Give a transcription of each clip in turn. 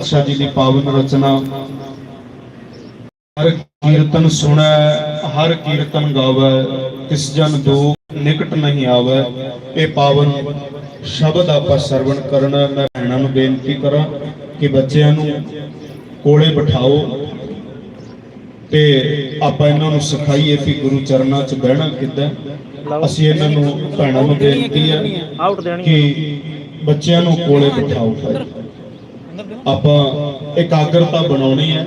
ਪਾਤਸ਼ਾਹ ਜੀ ਦੀ ਪਾਵਨ ਰਚਨਾ। ਹਰ ਕੀਰਤਨ ਸੁਣੈ ਹਰ ਕੀਰਤਨ ਗਾਵੈ ਤਿਸ ਜਨ ਦੋ ਨਿਕਟ ਨਹੀਂ ਆਵੈ। ਇਹ ਪਾਵਨ ਸ਼ਬਦ ਆਪਾਂ ਸਰਵਣ ਕਰਨ ਮੈਂ ਭੈਣਾਂ ਨੂੰ ਬੇਨਤੀ ਕਰਾਂ ਕਿ ਬੱਚਿਆਂ ਨੂੰ ਕੋਲੇ ਬਿਠਾਓ ਤੇ ਆਪਾਂ ਇਹਨਾਂ ਨੂੰ ਸਿਖਾਈਏ ਕਿ ਗੁਰੂ ਚਰਨਾਂ 'ਚ ਬਹਿਣਾ ਕਿੱਦਾਂ। ਅਸੀਂ ਇਹਨਾਂ ਨੂੰ ਭੈਣਾਂ ਨੂੰ ਬੇਨਤੀ ਹੈ ਕਿ ਬੱਚਿਆਂ ਨੂੰ ਕੋਲੇ ਬਿਠਾਓ। ਆਪਾਂ ਇਕਾਗਰਤਾ ਬਣਾਉਣੀ ਹੈ।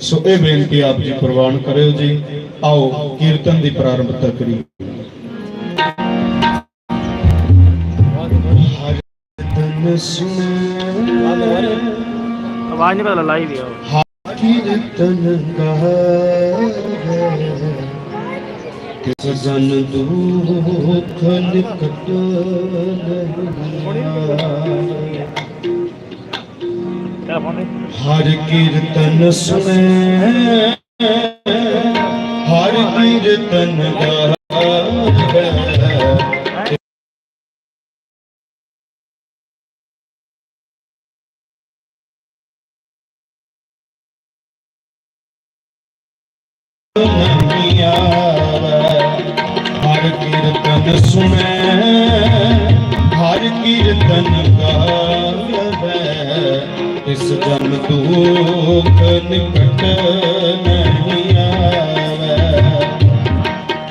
ਸੋ ਇਹ ਬੇਨਤੀ ਆਪ ਜੀ ਪ੍ਰਵਾਨ ਕਰਿਓ ਜੀ। ਆਓ ਕੀਰਤਨ ਦੀ ਪ੍ਰਾਰੰਭਤਾ ਕਰੀਏ। ਆਵਾਜ਼ ਨਹੀਂ ਲਾਈ ਕੀਰਤਨ ਕਿਸ ਜਨ ਦੁਖ ਨਿਕਟ ਨਹੀਂ ਹਰ ਕੀਰਤਨ ਸੁਣੇ ਹਰ ਕੀਰਤਨ ਗਾਵੇ। ਹਰ ਕੀਰਤਨ ਸੁਣੇ ਹਰ ਕੀਰਤਨ ਗਾਵੇ। ਇਸ ਜਨ ਦੁਖ ਨਿਕਟ ਨਹੀਂ ਆਵੇ।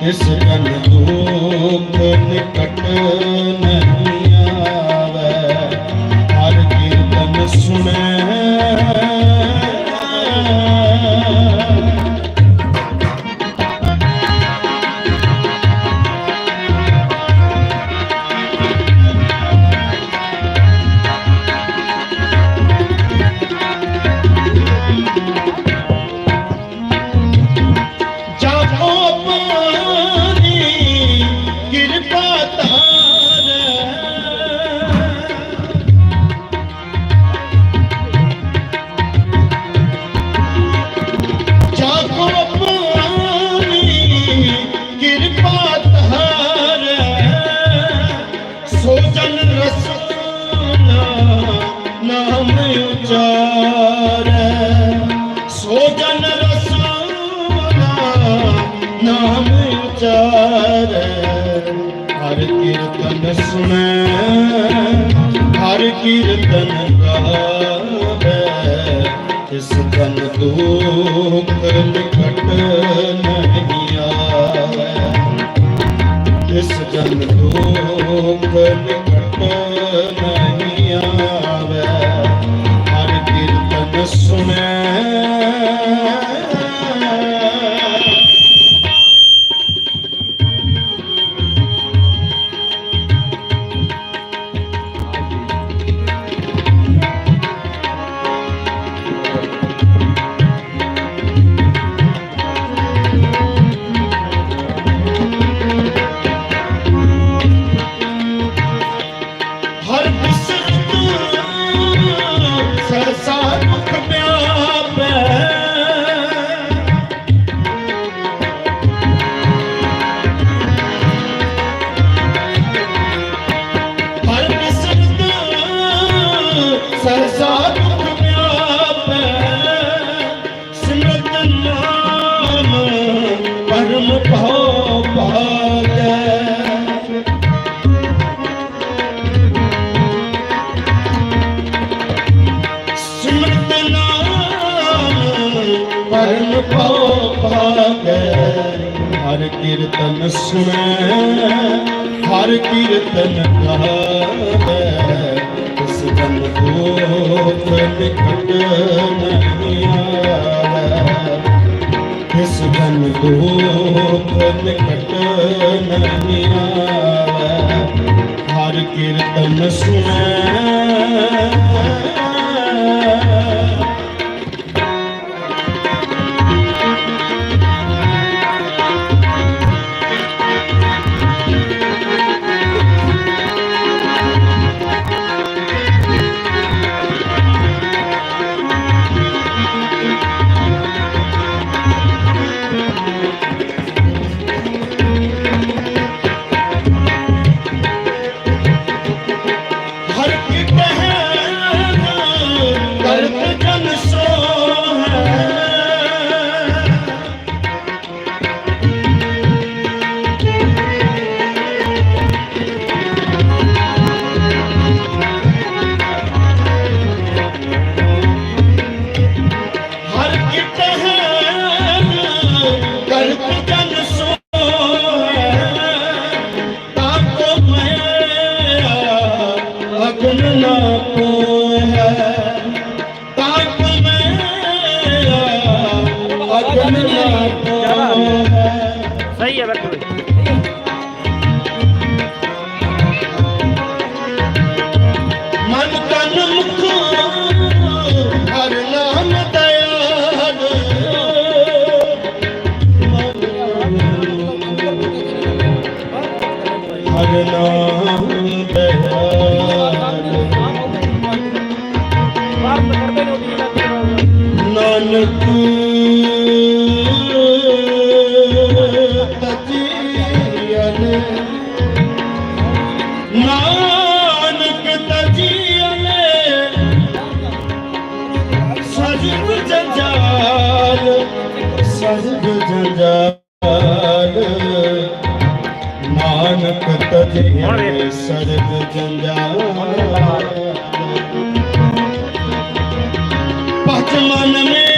ਇਸ ਜਨ ਦੁਖ ਨਿਕਟ ਨਾਮ ਉਚਾਰੇ। ਹਰ ਕੀਰਤਨ ਸੁਣੇ, ਹਰ ਕੀਰਤਨ ਗਾਵੇ। ਇਸ ਜਨ ਦੁਖ ਨਿਕਟ ਨਹੀਂ ਆਵੇ। ਇਸ ਜਨ ਦੁਖ ਨਿਕਟ ਨਹੀਂ ਆਵੇ। ਹਰ ਕੀਰਤਨ ਸੁਣੇ ਹਰ ਕੀਰਤਨ ਸੁਣੈ ਹਰ ਕੀਰਤਨ ਗਾਵੇ। ਇਸ ਜਨ ਦੁਖ ਨਿਕਟ ਨਹੀਂ ਨਹੀਂ ਹਰ ਕੀਰਤਨ ਸੁਣੈ। ਸਹੀ ਹੈ ਬਿਲਕੁਲ ਨਾਨਕ ਸਜਬ ਜੰਜਾਲ ਨਾਨਕ ਤਜੀਅਨ ਸਜਬ ਜੰਜਾਲ ਪਚ ਮਨ ਮੇ